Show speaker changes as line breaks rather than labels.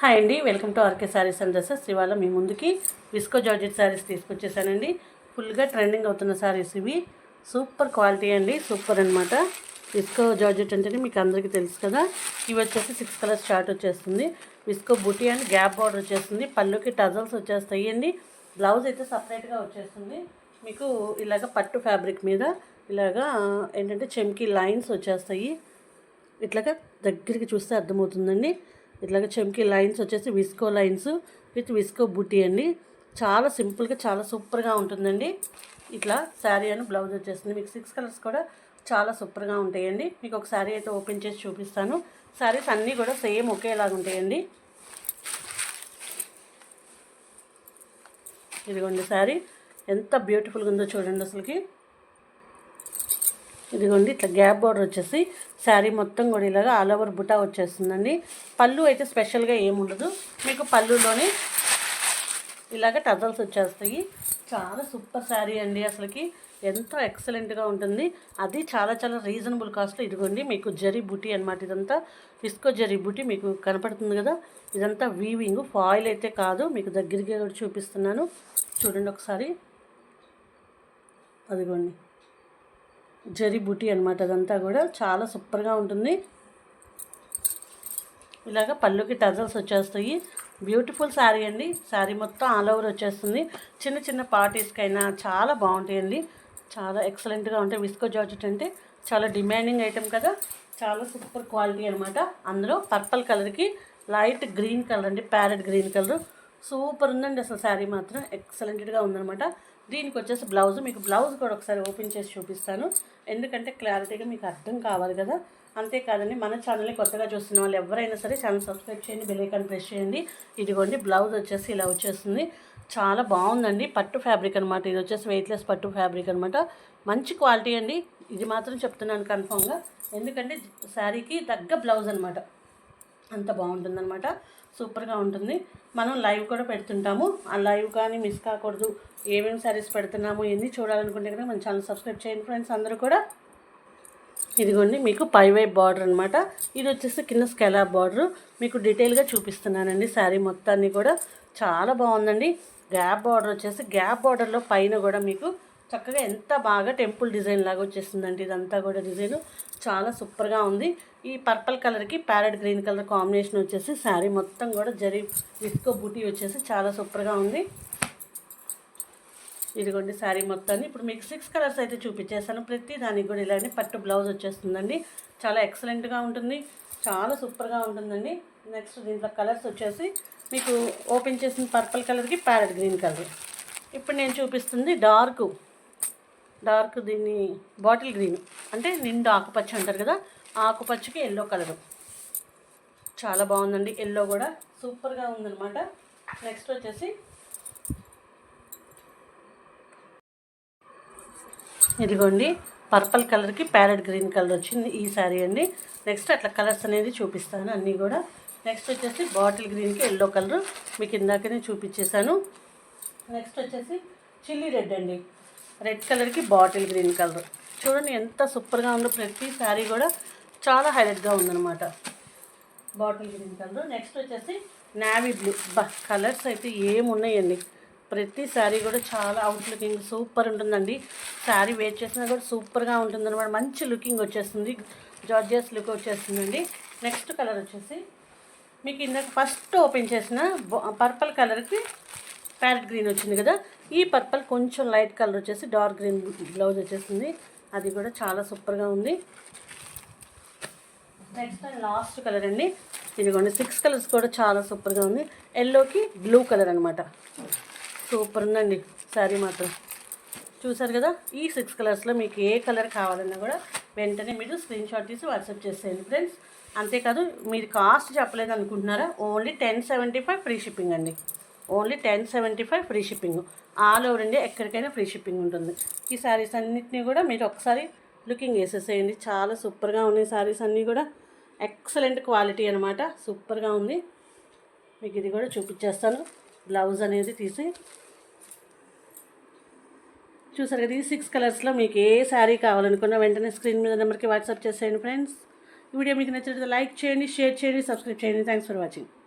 Hi అండి welcome to RK sarees and dresses. ఇవాళ మీ ముందుకి విస్కో జార్జెట్ శారీస్ తీసుకొచ్చేసానండి. ఫుల్గా ట్రెండింగ్ అవుతున్న శారీస్ ఇవి. సూపర్ క్వాలిటీ అండి సూపర్ అనమాట విస్కో జార్జెట్ అంటేనే మీకు అందరికీ తెలుసు కదా. ఇవి వచ్చేసి సిక్స్ కలర్స్ షార్ట్ వచ్చేస్తుంది. విస్కో బుటీ అండ్ గ్యాప్ బార్డర్ వచ్చేస్తుంది. పళ్ళుకి టజల్స్ వచ్చేస్తాయి అండి. బ్లౌజ్ అయితే సపరేట్గా వచ్చేస్తుంది. మీకు ఇలాగ పట్టు ఫ్యాబ్రిక్ మీద ఇలాగా ఏంటంటే చెమ్కి లైన్స్ వచ్చేస్తాయి. ఇట్లాగా దగ్గరికి చూస్తే అర్థమవుతుందండి. ఇట్లాగా చెంకి లైన్స్ వచ్చేసి విస్కో లైన్స్ విత్ విస్కో బుట్టి అండి. చాలా సింపుల్గా చాలా సూపర్గా ఉంటుందండి. ఇట్లా శారీ అని బ్లౌజ్ వచ్చేస్తుంది మీకు సిక్స్ కలర్స్ కూడా చాలా సూపర్గా ఉంటాయండి. మీకు ఒక శారీ అయితే ఓపెన్ చేసి చూపిస్తాను. శారీస్ అన్నీ కూడా సేమ్ ఒకేలాగా ఉంటాయండి. ఇదిగోండి శారీ. ఎంత బ్యూటిఫుల్గా ఉందో చూడండి అసలుకి. ఇదిగోండి ఇట్లా గ్యాప్ బార్డర్ వచ్చేసి శారీ మొత్తం కూడా ఇలాగా ఆల్ ఓవర్ బుటా వచ్చేస్తుందండి. పళ్ళు అయితే స్పెషల్గా ఏముండదు మీకు పళ్ళులోనే ఇలాగ టజల్స్ వచ్చేస్తాయి. చాలా సూపర్ శారీ అండి అసలుకి. ఎంతో ఎక్సలెంట్గా ఉంటుంది. అది చాలా చాలా రీజనబుల్ కాస్ట్లో ఇదిగోండి మీకు జరీ బుటీ అనమాట ఇదంతా. ఫిస్కో జరీ బుటీ మీకు కనపడుతుంది కదా. ఇదంతా వీవింగ్ ఫాయిల్ అయితే కాదు. మీకు దగ్గరికి కూడా చూపిస్తున్నాను. చూడండి ఒకసారి. అదిగోండి. జరీ బుటీ అనమాట అదంతా కూడా చాలా సూపర్గా ఉంటుంది. ఇలాగ పళ్ళుకి టజల్స్ వచ్చేస్తాయి. బ్యూటిఫుల్ శారీ అండి. శారీ మొత్తం ఆల్ ఓవర్ వచ్చేస్తుంది. చిన్న చిన్న పార్టీస్కైనా చాలా బాగుంటాయండి. చాలా ఎక్సలెంట్గా ఉంటాయి. విస్కో జార్జెట్ అంటే చాలా డిమాండింగ్ ఐటెం కదా. చాలా సూపర్ క్వాలిటీ అనమాట అందులో పర్పల్ కలర్కి లైట్ గ్రీన్ కలర్ అండి. Parrot green colour. సూపర్ ఉందండి అసలు శారీ మాత్రం. ఎక్సలెంట్గా ఉందనమాట దీనికి వచ్చేసి బ్లౌజ్. మీకు బ్లౌజ్ కూడా ఒకసారి ఓపెన్ చేసి చూపిస్తాను. ఎందుకంటే క్లారిటీగా మీకు అర్థం కావాలి కదా. అంతేకాదండి మన ఛానల్ని కొత్తగా చూస్తున్న వాళ్ళు ఎవరైనా సరే ఛానల్ సబ్స్క్రైబ్ చేయండి బెల్లైకాన్ ప్రెస్ చేయండి. ఇదిగోండి బ్లౌజ్ వచ్చేసి ఇలా వచ్చేస్తుంది. చాలా బాగుందండి. పట్టు ఫ్యాబ్రిక్ అనమాట ఇది వచ్చేసి వెయిట్లెస్ పట్టు ఫ్యాబ్రిక్ అనమాట మంచి క్వాలిటీ అండి. ఇది మాత్రం చెప్తున్నాను కన్ఫామ్గా ఎందుకంటే శారీకి తగ్గ బ్లౌజ్ అనమాట అంత బాగుంటుందన్నమాట. సూపర్గా ఉంటుంది. మనం లైవ్ కూడా పెడుతుంటాము. ఆ లైవ్ కానీ మిస్ కాకూడదు. ఏమేమి సారీస్ పెడుతున్నాము ఎన్ని చూడాలనుకుంటే కనుక మన ఛానల్ సబ్స్క్రైబ్ చేయండి ఫ్రెండ్స్ అందరూ కూడా ఇదిగోండి మీకు పై వైపు బార్డర్ అనమాట ఇది వచ్చేసి కింద స్కెలాబ్ బార్డర్ మీకు డీటెయిల్గా చూపిస్తున్నానండి శారీ మొత్తాన్ని కూడా. చాలా బాగుందండి. గ్యాప్ బార్డర్ వచ్చేసి గ్యాప్ బార్డర్లో పైన కూడా మీకు చక్కగా ఎంత బాగా టెంపుల్ డిజైన్ లాగా వచ్చేస్తుందండి ఇదంతా కూడా డిజైన్. చాలా సూపర్గా ఉంది. ఈ పర్పుల్ కలర్కి ప్యారెట్ గ్రీన్ కలర్ కాంబినేషన్ వచ్చేసి శారీ మొత్తం కూడా జరి విస్కో బూటీ వచ్చేసి చాలా సూపర్గా ఉంది. ఇదిగోండి శారీ మొత్తాన్ని. ఇప్పుడు మీకు సిక్స్ కలర్స్ అయితే చూపించేసాను ప్రతి దానికి కూడా ఇలానే పట్టు బ్లౌజ్ వచ్చేస్తుందండి. చాలా ఎక్సలెంట్గా ఉంటుంది. చాలా సూపర్గా ఉంటుందండి. నెక్స్ట్ దీంట్లో కలర్స్ వచ్చేసి మీకు ఓపెన్ చేసిన పర్పుల్ కలర్కి ప్యారెట్ గ్రీన్ కలర్. ఇప్పుడు నేను చూపిస్తుంది డార్క్. డార్క్ దీన్ని బాటిల్ గ్రీన్. అంటే నిండు ఆకుపచ్చ అంటారు కదా ఆకుపచ్చకి ఎల్లో కలరు చాలా బాగుందండి ఎల్లో కూడా. సూపర్గా ఉందన్నమాట. నెక్స్ట్ వచ్చేసి ఇదిగోండి పర్పుల్ కలర్కి ప్యారెట్ గ్రీన్ కలర్ వచ్చింది ఈ శారీ అండి. నెక్స్ట్ అట్లా కలర్స్ అనేది చూపిస్తాను అన్నీ కూడా. నెక్స్ట్ వచ్చేసి బాటిల్ గ్రీన్కి ఎల్లో కలర్ మీకు ఇందాకనే చూపించేశాను. నెక్స్ట్ వచ్చేసి చిల్లీ రెడ్ అండి. రెడ్ కలర్కి బాటిల్ గ్రీన్ కలర్. చూడండి ఎంత సూపర్గా ఉందో ప్రతి శారీ కూడా చాలా హైలైట్గా ఉందన్నమాట. Bottle green colour. నెక్స్ట్ వచ్చేసి నావీ బ్లూ బా కలర్స్ అయితే ఏమున్నాయండి? ప్రతి శారీ కూడా చాలా అవుట్ లుకింగ్ సూపర్ ఉంటుందండి. శారీ వేర్ చేసినా కూడా సూపర్గా ఉంటుందన్నమాట. మంచి లుకింగ్ వచ్చేస్తుంది. జార్జియస్ లుక్ వచ్చేస్తుందండి. నెక్స్ట్ కలర్ వచ్చేసి మీకు ఇందాక ఫస్ట్ ఓపెన్ చేసిన పర్పుల్ కలర్కి ప్యారెట్ గ్రీన్ వచ్చింది కదా ఈ పర్పుల్ కొంచెం లైట్ కలర్ వచ్చేసి డార్క్ గ్రీన్ బ్లౌజ్ వచ్చేసింది. అది కూడా చాలా సూపర్గా ఉంది. నెక్స్ట్ అండ్ లాస్ట్ కలర్ అండి. ఇదిగోండి సిక్స్ కలర్స్ కూడా చాలా సూపర్గా ఉంది. ఎల్లోకి బ్లూ కలర్ అనమాట సూపర్ ఉందండి శారీ మాత్రం. చూసారు కదా ఈ సిక్స్ కలర్స్లో మీకు ఏ కలర్ కావాలన్నా కూడా వెంటనే మీరు స్క్రీన్ షాట్ తీసి వాట్సాప్ చేసేయండి ఫ్రెండ్స్ అంతేకాదు మీరు కాస్ట్ చెప్పలేదు అనుకుంటున్నారా only ten seventy five free shipping అండి. Only ten seventy five free shipping. All over India ఎక్కడికైనా ఫ్రీ షిప్పింగ్ ఉంటుంది. ఈ శారీస్ అన్నింటినీ కూడా మీరు ఒకసారి లుకింగ్ వేసేసేయండి చాలా సూపర్గా ఉన్నాయి శారీస్ అన్నీ కూడా. ఎక్సలెంట్ క్వాలిటీ అనమాట సూపర్గా ఉంది. మీకు ఇది కూడా చూపించేస్తాను. బ్లౌజ్ అనేది తీసి. చూసారు కదా ఈ సిక్స్ కలర్స్లో మీకు ఏ శారీ కావాలనుకున్నా వెంటనే స్క్రీన్ మీద నెంబర్కి వాట్సాప్ చేసేయండి ఫ్రెండ్స్ ఈ వీడియో మీకు నచ్చినట్లయితే లైక్ చేయండి షేర్ చేయండి సబ్స్క్రైబ్ చేయండి. Thanks for watching